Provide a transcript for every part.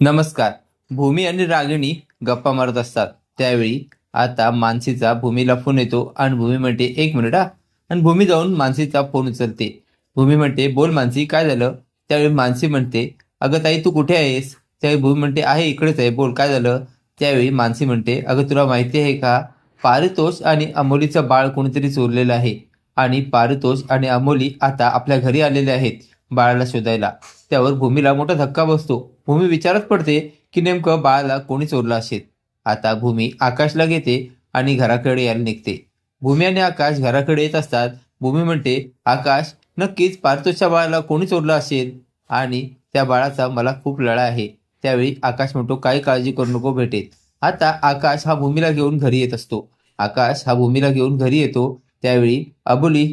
नमस्कार. भूमी आणि रागिणी गप्पा मारत असतात. त्यावेळी आता मानसीचा भूमीला फोन येतो आणि भूमी म्हणते एक मिनिट हा. आणि भूमी जाऊन मानसीचा फोन उचलते. भूमी म्हणते बोल मानसी काय झालं? त्यावेळी मानसी म्हणते अगं ताई तू कुठे आहेस? त्यावेळी भूमी म्हणते आहे इकडेच आहे. बोल काय झालं? त्यावेळी मानसी म्हणते अगं तुला माहिती आहे का? पारितोष आणि अमोलीचं बाळ कोणीतरी चोरलेलं आहे. आणि पारितोष आणि अमोली आता आपल्या घरी आलेले आहेत बाळाला शोधायला. त्यावर भूमीला मोठा धक्का बसतो. भूमी विचारत पडते की नेमकं बाळाला कोणी चोरलं असेल. आता भूमी आकाशला घेते आणि घराकडे यायला निघते. भूमी आणि आकाश घराकडे येत असतात. भूमी म्हणते आकाश नक्कीच पारितोषच्या बाळाला कोणी चोरलं असेल. आणि त्या बाळाचा मला खूप लढा आहे. त्यावेळी आकाश म्हणतो काही काळजी करू नको भेटेल आता आकाश हा भूमीला घेऊन घरी येत असतो. आकाश हा भूमीला घेऊन घरी येतो. त्यावेळी अबोली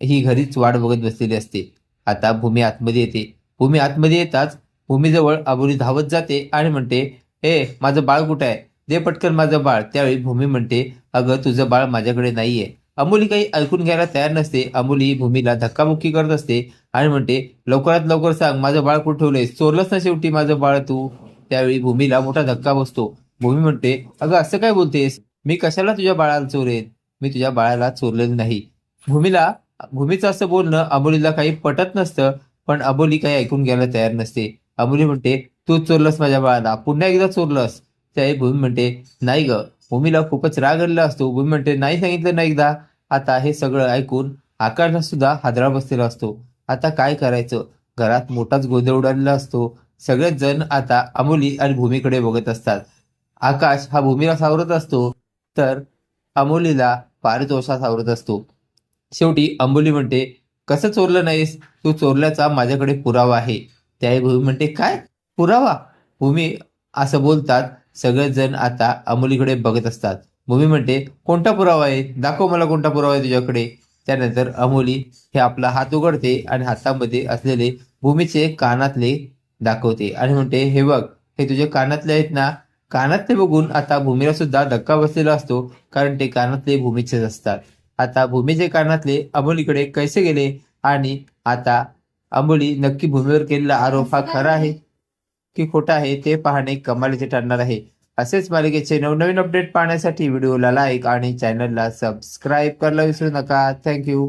ही घरीच वाट बघत बसलेली असते. आता भूमी आतमध्ये येते. भूमी आतमध्ये येताच भूमीजवळ अबोली धावत जाते आणि म्हणते ए माझं बाळ कुठं आहे? दे पटकन माझं बाळ. त्यावेळी भूमी म्हणते अगं तुझं बाळ माझ्याकडे नाहीये. अमोली काही ऐकून घ्यायला तयार नसते. अमोली भूमीला धक्कामुक्की करत असते आणि म्हणते लवकरात लवकर सांग माझं बाळ कुठे ठेवलंय? चोरलंच ना शेवटी माझं बाळ तू? त्यावेळी भूमीला मोठा धक्का बसतो. भूमी म्हणते अगं असं काय बोलतेस? मी कशाला तुझ्या बाळाला चोरेन? मी तुझ्या बाळाला चोरलेलं नाही. भूमीला भूमीचं असं बोलणं अबोलीला काही पटत नसतं पण अबोली काही ऐकून घ्यायला तयार नसते. अमुली म्हणते तू चोरलंस माझ्या बाळाला पुन्हा एकदा चोरलंस. त्याही भूमी म्हणते नाही ग भूमीला खूपच राग आलेला असतो. भूमी म्हणते नाही सांगितलं ना एकदा. आता हे सगळं ऐकून आकाशला सुद्धा हादरा बसलेला असतो. आता काय करायचं? घरात मोठाच गोंधळ उडालेला असतो. सगळेच जण आता अमोली आणि भूमीकडे बघत असतात. आकाश हा भूमीला सावरत असतो तर अमोलीला पारितोषा सावरत असतो. शेवटी अंबोली म्हणते कसं चोरलं नाहीस? तू चोरल्याचा माझ्याकडे पुरावा आहे. त्याही भूमी म्हणते काय? पुरावा. भूमी असं बोलतात सगळेजण आता अमोलीकडे बघत असतात. भूमी म्हणते कोणता पुरावा आहे? दाखव मला कोणता पुरावा आहे तुझ्याकडे. त्यानंतर अमोली हे आपला हात उघडते आणि हातामध्ये असलेले भूमीचे कानातले दाखवते आणि म्हणते हे बघ हे तुझे कानातले आहेत ना? कानातले बघून आता भूमीला सुद्धा धक्का बसलेला असतो कारण ते कानातले भूमीचेच असतात. आता भूमीचे कानातले अमोलीकडे कैसे गेले? आणि आता अंबोली नक्की भूमीवर केलेला आरोप हा खरा आहे की खोटा आहे ते पाहणे कमालीचे ठरणार आहे. असेच मालिकेचे नवनवीन अपडेट पाहण्यासाठी व्हिडिओला लाईक आणि चॅनलला सबस्क्राईब करायला विसरू नका. थँक्यू